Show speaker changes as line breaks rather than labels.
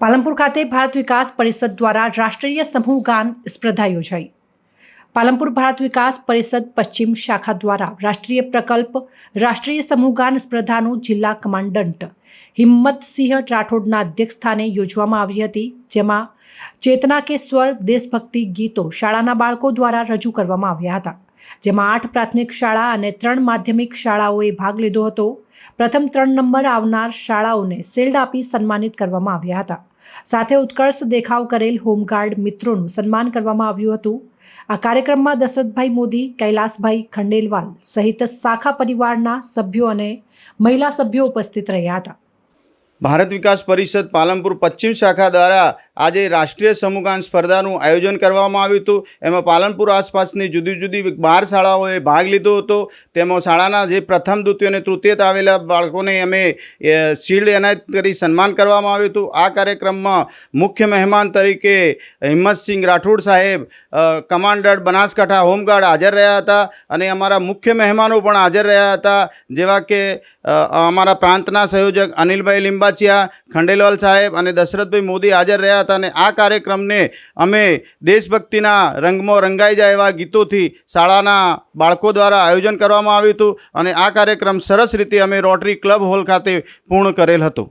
પાલનપુર ખાતે ભારત વિકાસ પરિષદ દ્વારા રાષ્ટ્રીય સમૂહ ગાન સ્પર્ધા યોજાઈ. પાલનપુર ભારત વિકાસ પરિષદ પશ્ચિમ શાખા દ્વારા રાષ્ટ્રીય પ્રકલ્પ, રાષ્ટ્રીય સમૂહ ગાન સ્પર્ધાનું જિલ્લા કમાન્ડન્ટ હિંમતસિંહ રાઠોડના અધ્યક્ષસ્થાને યોજવામાં આવી હતી, જેમાં ચેતના કે સ્વર દેશભક્તિ ગીતો શાળાના બાળકો દ્વારા રજૂ કરવામાં આવ્યા હતા. જેમાં આઠ પ્રાથમિક શાળા અને ત્રણ માધ્યમિક શાળાઓએ ભાગ લીધો હતો. પ્રથમ ત્રણ નંબર આવનાર શાળાઓને શિલ્ડ આપી સન્માનિત કરવામાં આવ્યા હતા. સાથે ઉત્કર્ષ દેખાવ કરેલ હોમગાર્ડ મિત્રોનું સન્માન કરવામાં આવ્યું હતું. આ કાર્યક્રમમાં દશરથભાઈ મોદી, કૈલાસભાઈ ખંડેલવાલ સહિત શાખા પરિવારના સભ્યો અને મહિલા સભ્યો ઉપસ્થિત રહ્યા હતા.
ભારત વિકાસ પરિષદ પાલનપુર પશ્ચિમ શાખા દ્વારા આજે રાષ્ટ્રીય સમૂહગાન સ્પર્ધાનું આયોજન કરવામાં આવ્યું હતું. એમાં પાલનપુર આસપાસની જુદી જુદી બાર શાળાઓએ ભાગ લીધો હતો. તેમાં શાળાના જે પ્રથમ દ્વિતીય અને તૃતીયત આવેલા બાળકોને અમે શિલ્ડ એનાયત કરી સન્માન કરવામાં આવ્યું હતું. આ કાર્યક્રમમાં મુખ્ય મહેમાન તરીકે હિંમતસિંહ રાઠોડ સાહેબ કમાન્ડર બનાસકાંઠા હોમગાર્ડ હાજર રહ્યા હતા અને અમારા મુખ્ય મહેમાનો પણ હાજર રહ્યા હતા. જેવા કે અમારા પ્રાંતના સંયોજક અનિલભાઈ લિંબાચિયા, ખંડેલવાલ સાહેબ અને દશરથભાઈ મોદી હાજર રહ્યા હતા અને આ કાર્યક્રમને અમે દેશભક્તિના રંગમાં રંગાઈ જાય એવા ગીતોથી શાળાના બાળકો દ્વારા આયોજન કરવામાં આવ્યું હતું અને આ કાર્યક્રમ સરસ રીતે અમે રોટરી ક્લબ હોલ ખાતે પૂર્ણ કરેલ હતો.